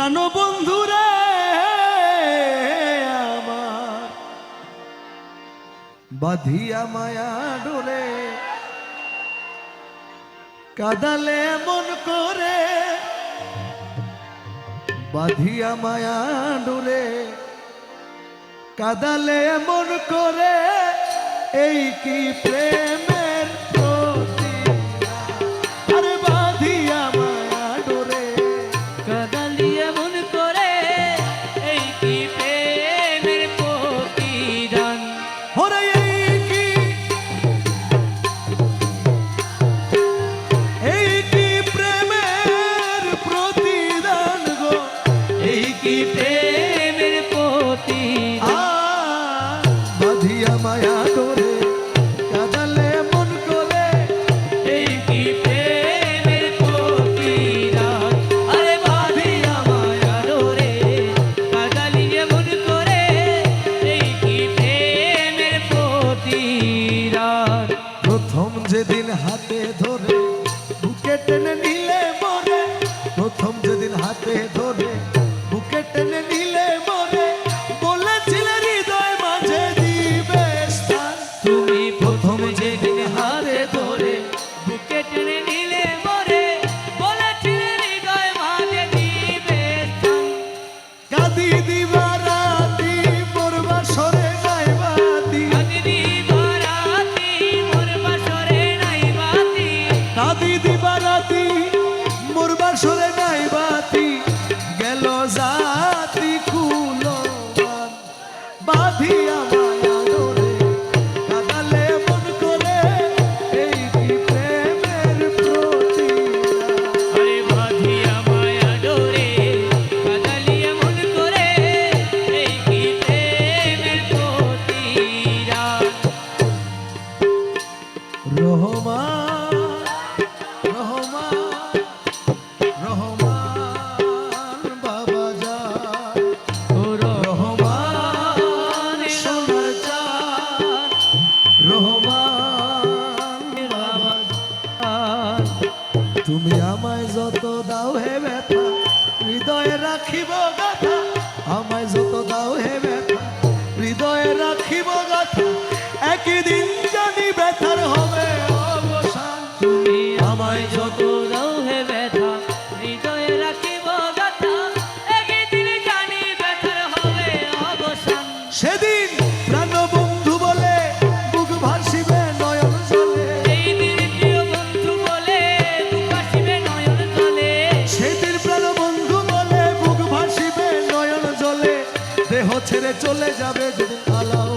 পুরানো বন্ধুরে আমার। বাধিয়া মায়া ডোলে কাদালে মন করে। বাধিয়া মায়া ডোলে কাদালে মন করে। এই কি প্রেমে যেদিন হাতে ধরে বুকে টেনে নিলে মরে প্রথম যেদিন হাতে ধরে সুরে নাই তুমি আমায় যত দাও হে ব্যথা, হৃদয়ে রাখিব গাথা। আমায় যত দাও হে ব্যথা, হৃদয়ে রাখিব গাথা। একদিন জানি ব্যথার হবে অবসান। তুমি আমায় যত ছেড়ে চলে যাবে যদি আলাপ